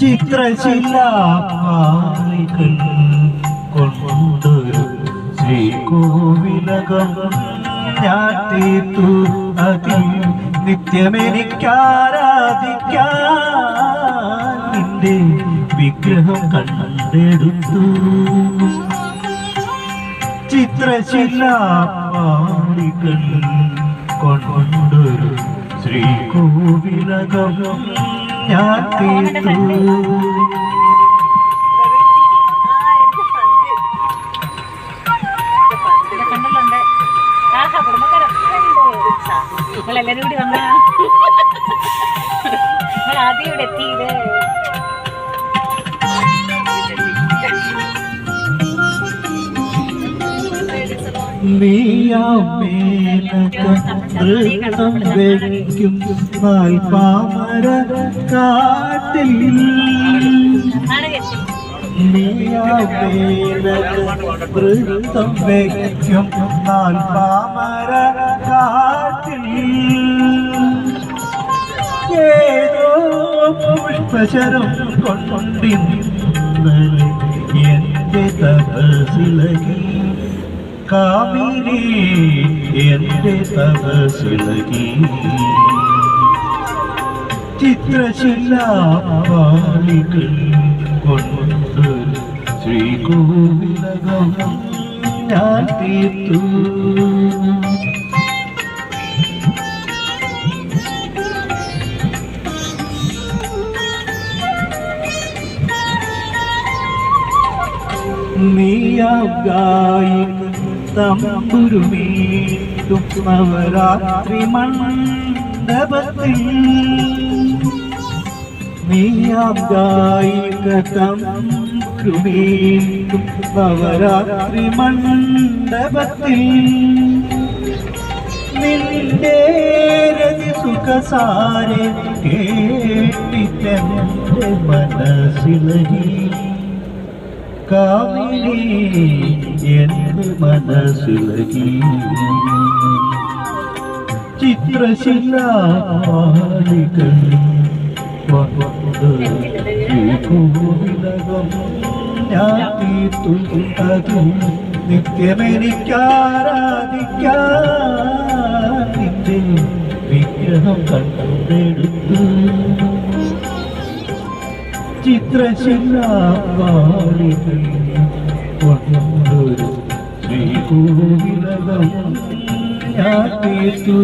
ചിത്രശിലാപാളികൾ കൊണ്ടൊരു ശ്രീകോവിലകം ഞാൻ തീർത്തു അതിൽ നിത്യമെനിക്കാരാധിക്കാൻ നിന്റെ വിഗ്രഹം കണ്ടെടുത്തു. ചിത്രശിലാപാളികൾ കൊണ്ടൊരു ശ്രീകോവിലകം ഞാൻ തീർത്തു നിങ്ങളെല്ലാരും കൂടി വന്നാ. ആദ്യം ഇവിടെ എത്തിയത് നൃത്തം വയ്ക്കും പാമര കാട്ടിൽ നൃത്തം വയ്ക്കും പാമര കാട്ടിൽ ഏതോ പുഷ്പശരം കൊണ്ടിന്നലെ എന്റെ തപസിലകി കാമിനി എന്റെ തപസിലകി ചിത്രശിലാപാളികൾ കൊണ്ട് ശ്രീകോവിലകം ഞാൻ തീർത്തു. തമ്പുരുമീട്ടും നവരാത്രി മണ്ഡപത്തിൽ നീയാം ഗായിക തമ്പുരുമീട്ടും നവരാത്രി മണ്ഡപത്തിൽ നിന്റെ സുഖസാരെ കേട്ടിട്ടെന്റെ മനസ്സിലഹി കാമിനി എന്റെ മനസ്സിലകി. ചിത്രശിലാളികൾ കോവിലകം ഞാൻ തീർത്തു അതും നിത്യമെനിക്കാരാധിക്കാൻ നിന്റെ വിഗ്രഹം കണ്ടെടുത്തു. ചിത്രശിലാപാളികൾ കൊണ്ടൊരു ശ്രീകോവിലകം. ഞാൻ തീർത്തു